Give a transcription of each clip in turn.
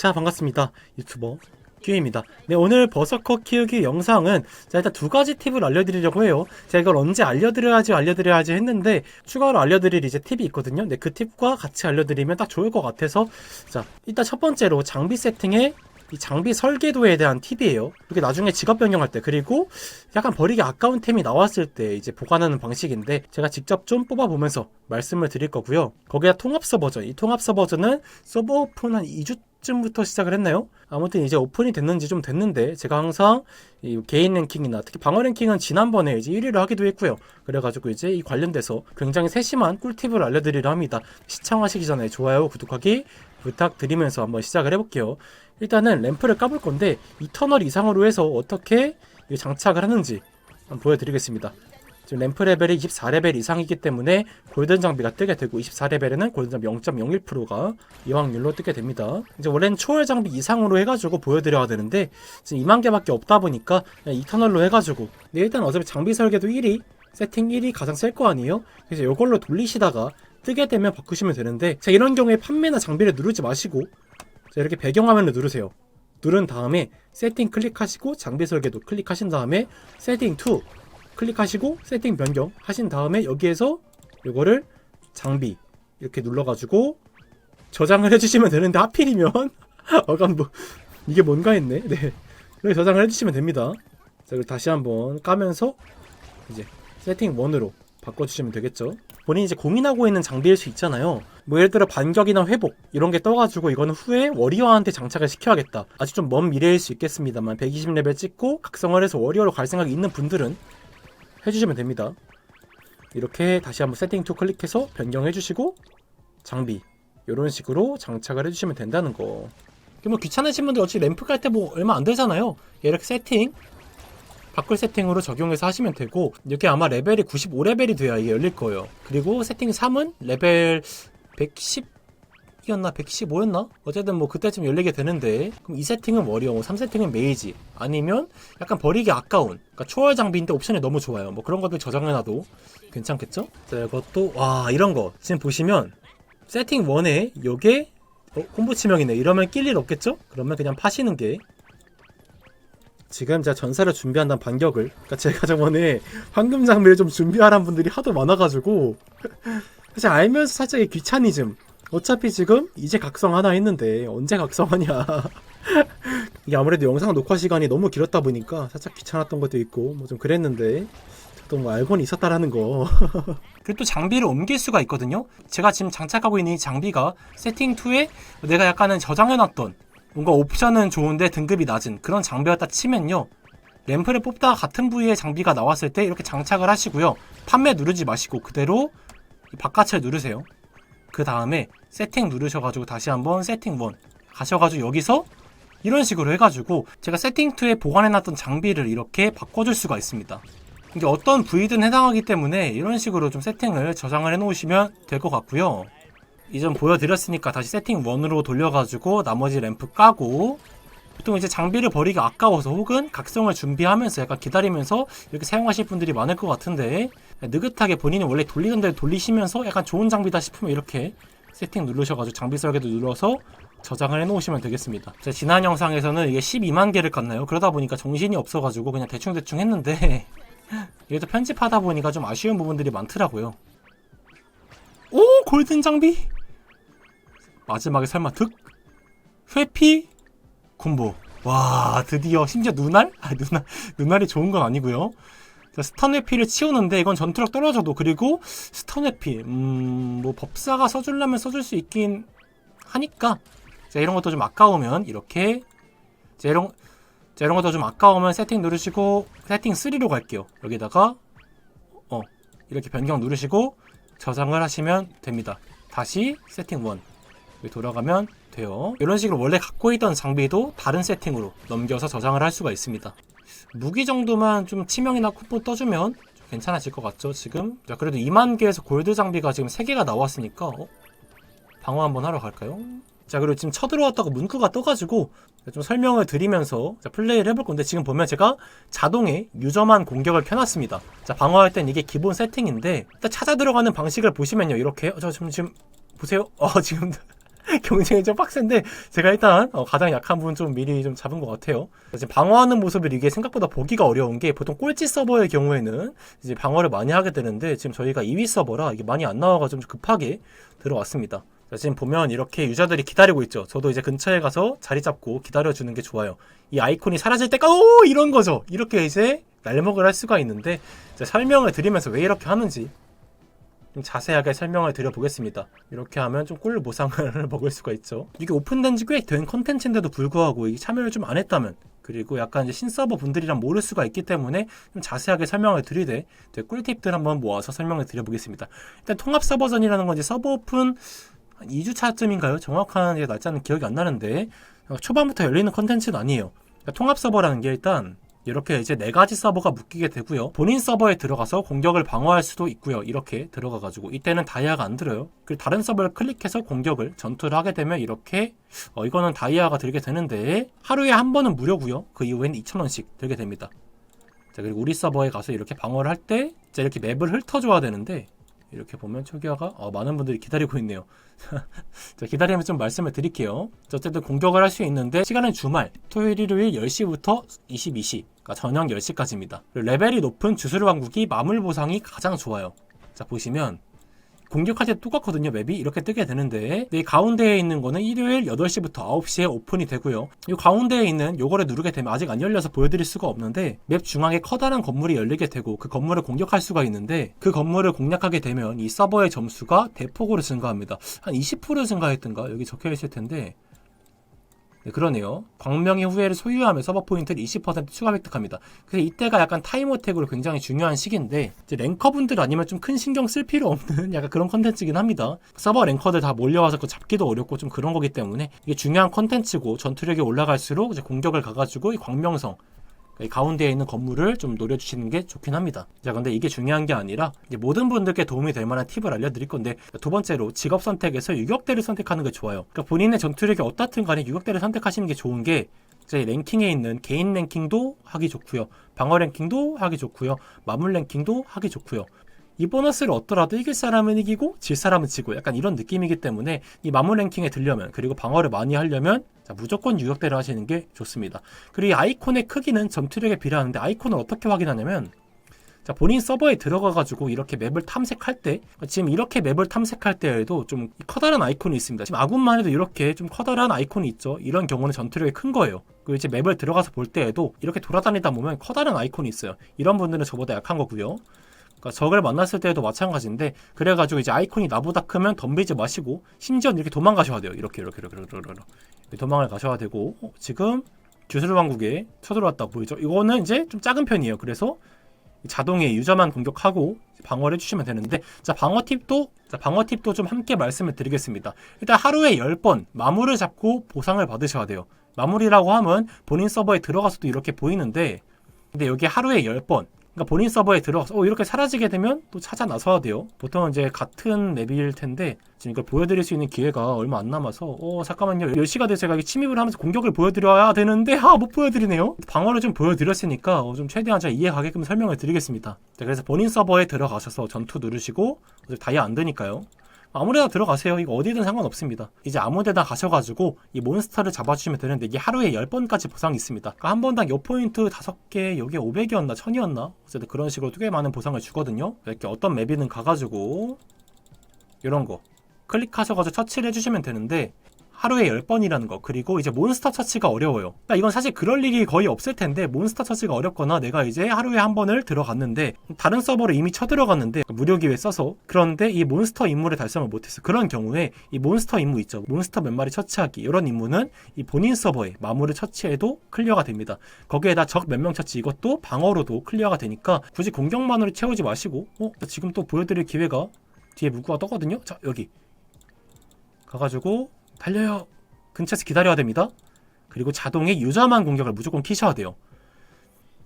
자 반갑습니다. 유튜버 큐입니다. 네 오늘 버서커 키우기 영상은 자 일단 두 가지 팁을 알려드리려고 해요. 제가 이걸 언제 알려드려야지 알려드려야지 했는데 추가로 알려드릴 이제 팁이 있거든요. 네 그 팁과 같이 알려드리면 딱 좋을 것 같아서 자 일단 첫 번째로 장비 세팅에 이 장비 설계도에 대한 팁이에요. 이렇게 나중에 직업 변경할 때 그리고 약간 버리기 아까운 템이 나왔을 때 이제 보관하는 방식인데 제가 직접 좀 뽑아보면서 말씀을 드릴 거고요. 거기다 통합 서 버전, 이 통합 서 버전은 서버 오픈 한 2주 쯤부터 시작을 했나요? 아무튼 이제 오픈이 됐는지 좀 됐는데 제가 항상 이 개인 랭킹이나 특히 방어 랭킹은 지난번에 이제 1위를 하기도 했고요. 그래가지고 이제 이 관련돼서 굉장히 세심한 꿀팁을 알려드리려 합니다. 시청하시기 전에 좋아요, 구독하기 부탁드리면서 한번 시작을 해볼게요. 일단은 램프를 까볼 건데 이 터널 이상으로 해서 어떻게 이 장착을 하는지 한번 보여드리겠습니다. 지금 램프 레벨이 24레벨 이상이기 때문에 골든 장비가 뜨게 되고 24레벨에는 골든 장비 0.01%가 이확률로 뜨게 됩니다. 이제 원래는 초월 장비 이상으로 해가지고 보여드려야 되는데 지금 2만 개밖에 없다 보니까 그냥 이 터널로 해가지고 근데 일단 어차피 장비 설계도 1위 세팅 1위 가장 셀 거 아니에요? 그래서 이걸로 돌리시다가 뜨게 되면 바꾸시면 되는데 자 이런 경우에 판매나 장비를 누르지 마시고 자, 이렇게 배경화면을 누르세요. 누른 다음에 세팅 클릭하시고 장비 설계도 클릭하신 다음에 세팅 2 클릭하시고 세팅 변경 하신 다음에 여기에서 이거를 장비 이렇게 눌러가지고 저장을 해주시면 되는데 하필이면 어감 뭐 이게 뭔가 했네. 네. 이렇게 저장을 해주시면 됩니다. 자, 그리고 다시 한번 까면서 이제 세팅 1으로 바꿔주시면 되겠죠. 본인이 이제 고민하고 있는 장비일 수 있잖아요. 뭐 예를 들어 반격이나 회복 이런 게 떠가지고 이거는 후에 워리어한테 장착을 시켜야겠다. 아직 좀 먼 미래일 수 있겠습니다만 120레벨 찍고 각성을 해서 워리어로 갈 생각이 있는 분들은 해주시면 됩니다. 이렇게 다시 한번 세팅 2 클릭해서 변경해 주시고 장비 이런 식으로 장착을 해주시면 된다는 거. 뭐 귀찮으신 분들 어차피 램프 깔 때 뭐 얼마 안 되잖아요. 이렇게 세팅 바꿀 세팅으로 적용해서 하시면 되고 이게 아마 레벨이 95레벨이 돼야 이게 열릴 거예요. 그리고 세팅 3은 레벨 110 이었나 115였나? 어쨌든 뭐 그때쯤 열리게 되는데 그럼 이 세팅은 워리어, 3세팅은 메이지 아니면 약간 버리기 아까운 그러니까 초월 장비인데 옵션이 너무 좋아요. 뭐 그런 것들 저장해놔도 괜찮겠죠? 자 이것도 와 이런 거 지금 보시면 세팅 1에 요게 어, 콤보 치명이네 이러면 낄 일 없겠죠? 그러면 그냥 파시는 게 지금 제가 전사를 준비한다는 반격을 그러니까 제가 저번에 황금 장비를 좀 준비하라는 분들이 하도 많아가지고 사실 알면서 살짝 의 귀차니즘 어차피 지금 이제 각성 하나 했는데 언제 각성하냐 이게 아무래도 영상 녹화 시간이 너무 길었다 보니까 살짝 귀찮았던 것도 있고 뭐 좀 그랬는데 또뭐 알고는 있었다라는 거 그리고 또 장비를 옮길 수가 있거든요 제가 지금 장착하고 있는 이 장비가 세팅 2에 내가 약간은 저장해놨던 뭔가 옵션은 좋은데 등급이 낮은 그런 장비였다 치면요. 램프를 뽑다가 같은 부위의 장비가 나왔을 때 이렇게 장착을 하시고요. 판매 누르지 마시고 그대로 바깥을 누르세요. 그 다음에 세팅 누르셔가지고 다시 한번 세팅 1 가셔가지고 여기서 이런 식으로 해가지고 제가 세팅 2에 보관해놨던 장비를 이렇게 바꿔줄 수가 있습니다. 이게 어떤 부위든 해당하기 때문에 이런 식으로 좀 세팅을 저장을 해놓으시면 될 것 같고요. 이전 보여드렸으니까 다시 세팅 1으로 돌려가지고 나머지 램프 까고 보통 이제 장비를 버리기 아까워서 혹은 각성을 준비하면서 약간 기다리면서 이렇게 사용하실 분들이 많을 것 같은데 느긋하게 본인이 원래 돌리던 대로 돌리시면서 약간 좋은 장비다 싶으면 이렇게 세팅 누르셔가지고 장비 설계도 눌러서 저장을 해놓으시면 되겠습니다. 제가 지난 영상에서는 이게 12만 개를 깠나요? 그러다 보니까 정신이 없어가지고 그냥 대충대충 했는데 이게 또 편집하다 보니까 좀 아쉬운 부분들이 많더라고요. 오! 골든 장비! 마지막에 설마 득? 회피? 콤보. 와, 드디어 심지어 눈알? 아, 눈알, 눈알이 좋은 건 아니고요. 스턴 회피를 치우는데 이건 전투력 떨어져도 그리고 스턴 회피 음, 뭐 법사가 써주려면 써줄 수 있긴 하니까 자, 이런 것도 좀 아까우면 이렇게 자, 이런 자, 이런 것도 좀 아까우면 세팅 누르시고 세팅 3로 갈게요. 여기다가 어 이렇게 변경 누르시고 저장을 하시면 됩니다. 다시 세팅 1 여기 돌아가면 돼요. 이런 식으로 원래 갖고 있던 장비도 다른 세팅으로 넘겨서 저장을 할 수가 있습니다. 무기 정도만 좀 치명이나 쿠폰 떠주면 괜찮아질 것 같죠, 지금? 자, 그래도 2만 개에서 골드 장비가 지금 3개가 나왔으니까, 어? 방어 한번 하러 갈까요? 자, 그리고 지금 쳐들어왔다고 문구가 떠가지고, 좀 설명을 드리면서 자, 플레이를 해볼 건데, 지금 보면 제가 자동에 유저만 공격을 켜놨습니다. 자, 방어할 땐 이게 기본 세팅인데, 일단 찾아 들어가는 방식을 보시면요, 이렇게, 어, 저 지금, 지금, 보세요. 어, 지금, 경쟁이 좀 빡센데 제가 일단 어, 가장 약한 부분 좀 미리 좀 잡은 것 같아요. 지금 방어하는 모습을 이게 생각보다 보기가 어려운 게 보통 꼴찌 서버의 경우에는 이제 방어를 많이 하게 되는데 지금 저희가 2위 서버라 이게 많이 안 나와가지고 좀 급하게 들어왔습니다. 자, 지금 보면 이렇게 유저들이 기다리고 있죠. 저도 이제 근처에 가서 자리 잡고 기다려주는 게 좋아요. 이 아이콘이 사라질 때까지 오 이런 거죠. 이렇게 이제 날먹을 할 수가 있는데 설명을 드리면서 왜 이렇게 하는지 좀 자세하게 설명을 드려보겠습니다. 이렇게 하면 좀 꿀 보상을 먹을 수가 있죠. 이게 오픈된 지 꽤 된 컨텐츠인데도 불구하고 이게 참여를 좀 안 했다면 그리고 약간 이제 신서버 분들이랑 모를 수가 있기 때문에 좀 자세하게 설명을 드리되 꿀팁들 한번 모아서 설명을 드려보겠습니다. 일단 통합 서버전이라는 건 이제 서버 오픈 한 2주 차쯤인가요? 정확한 날짜는 기억이 안 나는데 어, 초반부터 열리는 컨텐츠는 아니에요. 그러니까 통합 서버라는 게 일단 이렇게 이제 네 가지 서버가 묶이게 되고요. 본인 서버에 들어가서 공격을 방어할 수도 있고요. 이렇게 들어가가지고 이때는 다이아가 안 들어요. 그리고 다른 서버를 클릭해서 공격을 전투를 하게 되면 이렇게 어 이거는 다이아가 들게 되는데 하루에 한 번은 무료고요. 그 이후에는 2,000원씩 들게 됩니다. 자 그리고 우리 서버에 가서 이렇게 방어를 할 때 이렇게 맵을 훑어줘야 되는데 이렇게 보면 초기화가 어, 많은 분들이 기다리고 있네요. 자, 기다리면 좀 말씀을 드릴게요. 자, 어쨌든 공격을 할 수 있는데 시간은 주말, 토요일, 일요일 10시부터 22시, 그러니까 저녁 10시까지입니다. 레벨이 높은 주술 왕국이 마물 보상이 가장 좋아요. 자, 보시면 공격할 때 똑같거든요 맵이. 이렇게 뜨게 되는데. 이 가운데에 있는 거는 일요일 8시부터 9시에 오픈이 되고요. 이 가운데에 있는 요거를 누르게 되면 아직 안 열려서 보여드릴 수가 없는데 맵 중앙에 커다란 건물이 열리게 되고 그 건물을 공격할 수가 있는데 그 건물을 공략하게 되면 이 서버의 점수가 대폭으로 증가합니다. 한 20% 증가했던가? 여기 적혀 있을 텐데 네, 그러네요. 광명의 후회를 소유하면 서버 포인트를 20% 추가 획득합니다. 그래서 이때가 약간 타임 어택으로 굉장히 중요한 시기인데 이제 랭커분들 아니면 좀 큰 신경 쓸 필요 없는 약간 그런 컨텐츠긴 합니다. 서버 랭커들 다 몰려와서 그 잡기도 어렵고 좀 그런 거기 때문에 이게 중요한 컨텐츠고 전투력이 올라갈수록 이제 공격을 가가지고 이 광명성 이 가운데에 있는 건물을 좀 노려주시는 게 좋긴 합니다. 자, 근데 이게 중요한 게 아니라 모든 분들께 도움이 될 만한 팁을 알려드릴 건데 두 번째로 직업 선택에서 유격대를 선택하는 게 좋아요. 그러니까 본인의 전투력이 어떻든 간에 유격대를 선택하시는 게 좋은 게 제 랭킹에 있는 개인 랭킹도 하기 좋고요. 방어 랭킹도 하기 좋고요. 마물 랭킹도 하기 좋고요. 이 보너스를 얻더라도 이길 사람은 이기고 질 사람은 지고 약간 이런 느낌이기 때문에 이 마물 랭킹에 들려면 그리고 방어를 많이 하려면 자, 무조건 유격대를 하시는 게 좋습니다. 그리고 이 아이콘의 크기는 전투력에 비례하는데 아이콘을 어떻게 확인하냐면 자, 본인 서버에 들어가가지고 이렇게 맵을 탐색할 때, 지금 이렇게 맵을 탐색할 때에도 좀 커다란 아이콘이 있습니다. 지금 아군만 해도 이렇게 좀 커다란 아이콘이 있죠. 이런 경우는 전투력이 큰 거예요. 그리고 이제 맵을 들어가서 볼 때에도 이렇게 돌아다니다 보면 커다란 아이콘이 있어요. 이런 분들은 저보다 약한 거고요. 그러니까 적을 만났을 때도 마찬가지인데 그래가지고 이제 아이콘이 나보다 크면 덤비지 마시고 심지어 이렇게 도망가셔야 돼요. 이렇게 이렇게 이렇게 이렇게, 이렇게, 이렇게. 도망을 가셔야 되고 어, 지금 주술 왕국에 쳐들어왔다고 보이죠. 이거는 이제 좀 작은 편이에요. 그래서 자동에 유저만 공격하고 방어를 해주시면 되는데 자 방어 팁도 자 방어 팁도 좀 함께 말씀을 드리겠습니다. 일단 하루에 10번 마무를 잡고 보상을 받으셔야 돼요. 마무리라고 하면 본인 서버에 들어가서도 이렇게 보이는데 근데 여기 하루에 10번 그러니까 본인 서버에 들어가서 어, 이렇게 사라지게 되면 또 찾아 나서야 돼요. 보통은 이제 같은 맵일 텐데 지금 이걸 보여드릴 수 있는 기회가 얼마 안 남아서 어 잠깐만요 10시가 돼서 제가 침입을 하면서 공격을 보여드려야 되는데 아못 보여드리네요. 방어를 좀 보여드렸으니까 어, 좀 최대한 제가 이해 가게끔 설명을 드리겠습니다. 자, 그래서 본인 서버에 들어가셔서 전투 누르시고 다이아 안 되니까요. 아무데나 들어가세요. 이거 어디든 상관없습니다. 이제 아무데나 가셔가지고 이 몬스터를 잡아주시면 되는데 이게 하루에 10번까지 보상이 있습니다. 그러니까 한 번당 요 포인트 5개, 요게 500이었나 1000이었나? 어쨌든 그런 식으로 꽤 많은 보상을 주거든요. 이렇게 어떤 맵이든 가가지고 이런 거 클릭하셔가지고 처치를 해주시면 되는데 하루에 10번이라는 거. 그리고 이제 몬스터 처치가 어려워요. 그러니까 이건 사실 그럴 일이 거의 없을 텐데 몬스터 처치가 어렵거나 내가 이제 하루에 한 번을 들어갔는데 다른 서버를 이미 쳐들어갔는데 무료 기회 써서? 그런데 이 몬스터 임무를 달성을 못했어. 그런 경우에 이 몬스터 임무 있죠. 몬스터 몇 마리 처치하기. 이런 임무는 이 본인 서버에 마무를 처치해도 클리어가 됩니다. 거기에다 적 몇 명 처치 이것도 방어로도 클리어가 되니까 굳이 공격만으로 채우지 마시고 어? 지금 또 보여드릴 기회가 뒤에 문구가 떠거든요? 자 여기. 가가지고 달려요. 근처에서 기다려야 됩니다. 그리고 자동에 유저만 공격을 무조건 키셔야 돼요.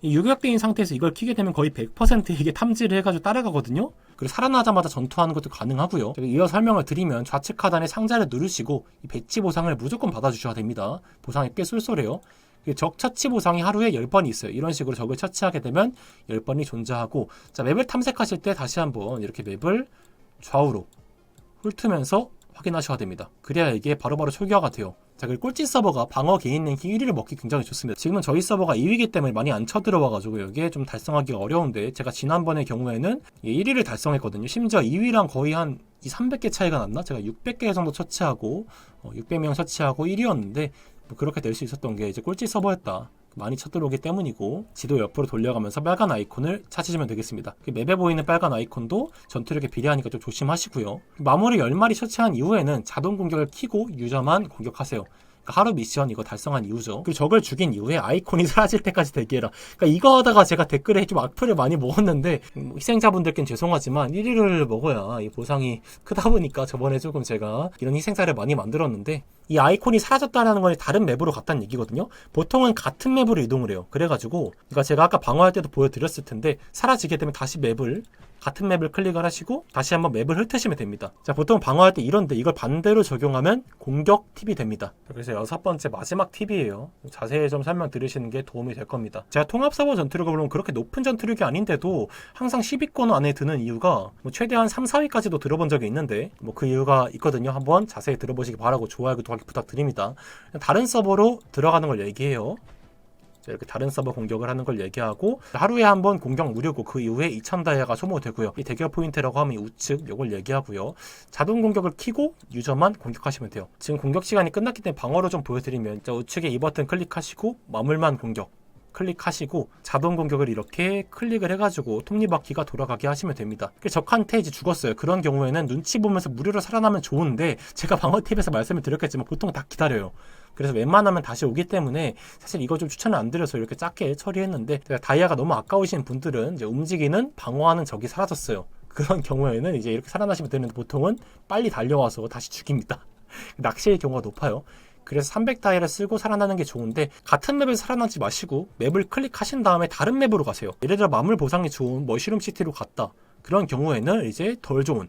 이 유격대인 상태에서 이걸 키게 되면 거의 100% 이게 탐지를 해가지고 따라가거든요. 그리고 살아나자마자 전투하는 것도 가능하고요. 이어 설명을 드리면 좌측 하단에 상자를 누르시고 이 배치 보상을 무조건 받아주셔야 됩니다. 보상이 꽤 쏠쏠해요. 적 처치 보상이 하루에 10번이 있어요. 이런 식으로 적을 처치하게 되면 10번이 존재하고 자 맵을 탐색하실 때 다시 한번 이렇게 맵을 좌우로 훑으면서 확인하셔야 됩니다. 그래야 이게 바로바로 초기화가 돼요. 자, 그리고 꼴찌 서버가 방어 개인 랭킹 1위를 먹기 굉장히 좋습니다. 지금은 저희 서버가 2위이기 때문에 많이 안 쳐들어와가지고 여기에 좀 달성하기가 어려운데 제가 지난번의 경우에는 1위를 달성했거든요. 심지어 2위랑 거의 한 2, 300개 차이가 났나? 제가 600개 정도 처치하고 어, 600명 처치하고 1위였는데 뭐 그렇게 될 수 있었던 게 이제 꼴찌 서버였다. 많이 쳐들어오기 때문이고 지도 옆으로 돌려가면서 빨간 아이콘을 찾으시면 되겠습니다. 그 맵에 보이는 빨간 아이콘도 전투력에 비례하니까 좀 조심하시고요. 마무리 10마리 처치한 이후에는 자동 공격을 키고 유저만 공격하세요. 그러니까 하루 미션 이거 달성한 이후죠. 그리고 적을 죽인 이후에 아이콘이 사라질 때까지 대기해라. 그러니까 이거 하다가 제가 댓글에 좀 악플을 많이 먹었는데 음, 희생자분들께는 죄송하지만 1위를 먹어야 이 보상이 크다 보니까 저번에 조금 제가 이런 희생사를 많이 만들었는데 이 아이콘이 사라졌다는 건 다른 맵으로 갔다는 얘기거든요. 보통은 같은 맵으로 이동을 해요. 그래가지고 그러니까 제가 아까 방어할 때도 보여드렸을 텐데 사라지게 되면 다시 맵을 같은 맵을 클릭을 하시고 다시 한번 맵을 훑으시면 됩니다. 자, 보통 방어할 때 이런데 이걸 반대로 적용하면 공격 팁이 됩니다. 그래서 여섯 번째 마지막 팁이에요. 자세히 좀 설명 들으시는 게 도움이 될 겁니다. 제가 통합 서버 전투력을 보면 그렇게 높은 전투력이 아닌데도 항상 10위권 안에 드는 이유가 뭐 최대한 3, 4위까지도 들어본 적이 있는데 뭐 그 이유가 있거든요. 한번 자세히 들어보시기 바라고 좋아요, 구독 부탁드립니다. 다른 서버로 들어가는 걸 얘기해요. 자, 이렇게 다른 서버 공격을 하는 걸 얘기하고 하루에 한 번 공격 무료고 그 이후에 2000다이아가 소모되고요. 이 대결 포인트라고 하면 이 우측 요걸 얘기하고요. 자동 공격을 키고 유저만 공격하시면 돼요. 지금 공격 시간이 끝났기 때문에 방어로 좀 보여드리면 자, 우측에 이 버튼 클릭하시고 마물만 공격 클릭하시고 자동 공격을 이렇게 클릭을 해가지고 톱니바퀴가 돌아가게 하시면 됩니다. 그 적한테 이제 죽었어요. 그런 경우에는 눈치 보면서 무료로 살아나면 좋은데 제가 방어 팁에서 말씀을 드렸겠지만 보통 다 기다려요. 그래서 웬만하면 다시 오기 때문에 사실 이거 좀 추천을 안 드려서 이렇게 작게 처리했는데 다이아가 너무 아까우신 분들은 이제 움직이는 방어하는 적이 사라졌어요. 그런 경우에는 이제 이렇게 살아나시면 되는데 보통은 빨리 달려와서 다시 죽입니다. 낚시의 경우가 높아요. 그래서 300다이를 쓰고 살아나는 게 좋은데 같은 맵에서 살아나지 마시고 맵을 클릭하신 다음에 다른 맵으로 가세요. 예를 들어 마물 보상이 좋은 머시룸 시티로 갔다. 그런 경우에는 이제 덜 좋은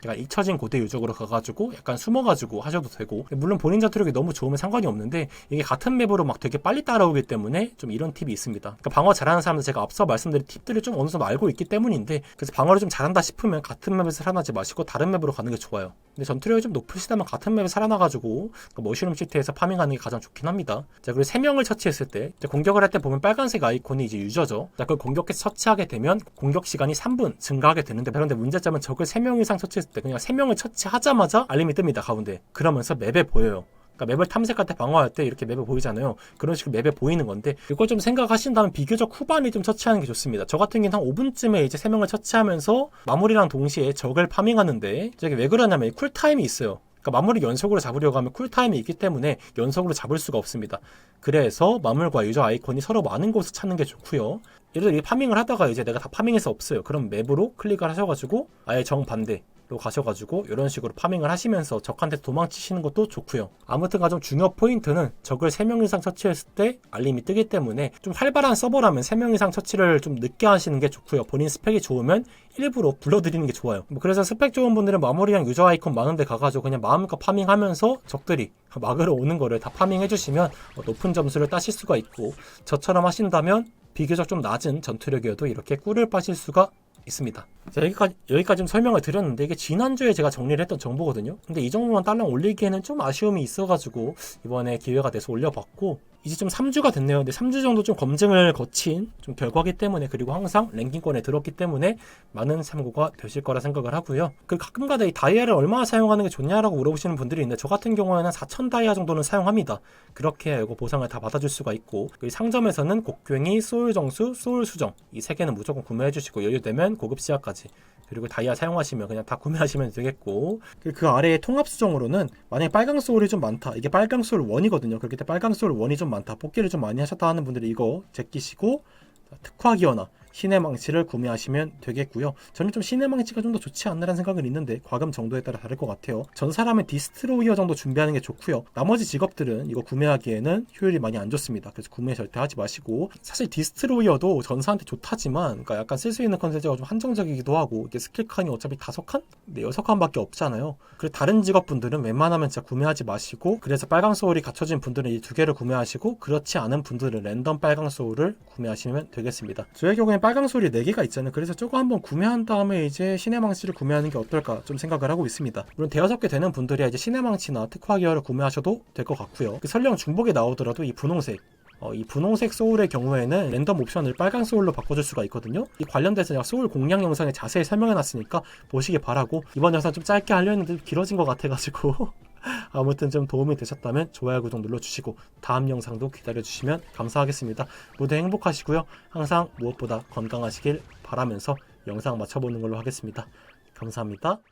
그러니까 잊혀진 고대 유적으로 가가지고 약간 숨어가지고 하셔도 되고 물론 본인 전투력이 너무 좋으면 상관이 없는데 이게 같은 맵으로 막 되게 빨리 따라오기 때문에 좀 이런 팁이 있습니다. 그러니까 방어 잘하는 사람들 제가 앞서 말씀드린 팁들을 좀 어느 정도 알고 있기 때문인데 그래서 방어를 좀 잘한다 싶으면 같은 맵에서 살아나지 마시고 다른 맵으로 가는 게 좋아요. 근데 전투력이 좀 높으시다면 같은 맵에 살아나가지고 그 머시룸 시티에서 파밍하는 게 가장 좋긴 합니다. 자 그리고 3명을 처치했을 때 공격을 할 때 보면 빨간색 아이콘이 이제 유저죠. 자 그걸 공격해서 처치하게 되면 공격 시간이 3분 증가하게 되는데 그런데 문제점은 적을 3명 이상 처치했을 때 그냥 3명을 처치하자마자 알림이 뜹니다 가운데. 그러면서 맵에 보여요. 그러니까 맵을 탐색할 때 방어할 때 이렇게 맵에 보이잖아요. 그런 식으로 맵에 보이는 건데 이걸 좀 생각하신다면 비교적 후반에 좀 처치하는 게 좋습니다. 저 같은 경우는 한 5분쯤에 이제 3명을 처치하면서 마무리랑 동시에 적을 파밍하는데 저게 왜 그러냐면 이 쿨타임이 있어요. 그러니까 마무리 연속으로 잡으려고 하면 쿨타임이 있기 때문에 연속으로 잡을 수가 없습니다. 그래서 마물과 유저 아이콘이 서로 많은 곳을 찾는 게 좋고요. 예를 들어 이 파밍을 하다가 이제 내가 다 파밍해서 없어요. 그럼 맵으로 클릭을 하셔가지고 아예 정반대 로 가셔가지고 이런 식으로 파밍을 하시면서 적한테 도망치시는 것도 좋고요. 아무튼 가장 중요 포인트는 적을 3명 이상 처치했을 때 알림이 뜨기 때문에 좀 활발한 서버라면 3명 이상 처치를 좀 늦게 하시는 게 좋고요. 본인 스펙이 좋으면 일부러 불러드리는 게 좋아요. 뭐 그래서 스펙 좋은 분들은 마무리랑 유저 아이콘 많은데 가가지고 그냥 마음껏 파밍하면서 적들이 막으러 오는 거를 다 파밍해주시면 높은 점수를 따실 수가 있고 저처럼 하신다면 비교적 좀 낮은 전투력이어도 이렇게 꿀을 빠실 수가 있습니다. 자, 여기까지, 여기까지 좀 설명을 드렸는데 이게 지난주에 제가 정리를 했던 정보거든요. 근데 이 정도만 딸랑 올리기에는 좀 아쉬움이 있어가지고 이번에 기회가 돼서 올려봤고 이제 좀 3주가 됐네요. 근데 3주 정도 좀 검증을 거친 좀 결과기 때문에 그리고 항상 랭킹권에 들었기 때문에 많은 참고가 되실 거라 생각을 하고요. 그 가끔가다 이 다이아를 얼마나 사용하는 게 좋냐라고 물어보시는 분들이 있는데 저 같은 경우에는 4,000 다이아 정도는 사용합니다. 그렇게 이거 보상을 다 받아줄 수가 있고 상점에서는 곡괭이, 소울 정수, 소울 수정 이 세 개는 무조건 구매해 주시고 여유되면 고급 시야까지 그리고 다이아 사용하시면 그냥 다 구매하시면 되겠고. 그, 그 아래에 통합 수정으로는 만약에 빨강 소울이 좀 많다. 이게 빨강 소울 원이거든요. 그렇기 때문에 빨강 소울 원이 좀 많다. 뽑기를 좀 많이 하셨다 하는 분들이 이거 제끼시고 특화 기어나 신의 망치를 구매하시면 되겠고요. 저는 좀 신의 망치가 좀 더 좋지 않나라는 생각은 있는데 과금 정도에 따라 다를 것 같아요. 전 사람의 디스트로이어 정도 준비하는 게 좋고요. 나머지 직업들은 이거 구매하기에는 효율이 많이 안 좋습니다. 그래서 구매 절대 하지 마시고 사실 디스트로이어도 전사한테 좋다지만 그러니까 약간 쓸 수 있는 컨셉가 좀 한정적이기도 하고 이게 스킬 칸이 어차피 다섯 칸? 네, 여섯 칸밖에 없잖아요. 그리고 다른 직업분들은 웬만하면 진짜 구매하지 마시고 그래서 빨강 소울이 갖춰진 분들은 이 두 개를 구매하시고 그렇지 않은 분들은 랜덤 빨강 소울을 구매하시면 되겠습니다. 저의 경우에 빨강 소리 4개가 있잖아요. 그래서 저거 한번 구매한 다음에 이제 신의 망치를 구매하는 게 어떨까 좀 생각을 하고 있습니다. 물론 대여섯 개 되는 분들이 이제 신의 망치나 특화 기어를 구매하셔도 될 것 같고요. 그 설령 중복에 나오더라도 이 분홍색 어, 이 분홍색 소울의 경우에는 랜덤 옵션을 빨강 소울로 바꿔줄 수가 있거든요. 이 관련돼서 제가 소울 공략 영상에 자세히 설명해놨으니까 보시기 바라고 이번 영상 좀 짧게 하려 했는데 좀 길어진 것 같아가지고 아무튼 좀 도움이 되셨다면 좋아요 구독 눌러주시고 다음 영상도 기다려주시면 감사하겠습니다. 모두 행복하시고요. 항상 무엇보다 건강하시길 바라면서 영상 마쳐보는 걸로 하겠습니다. 감사합니다.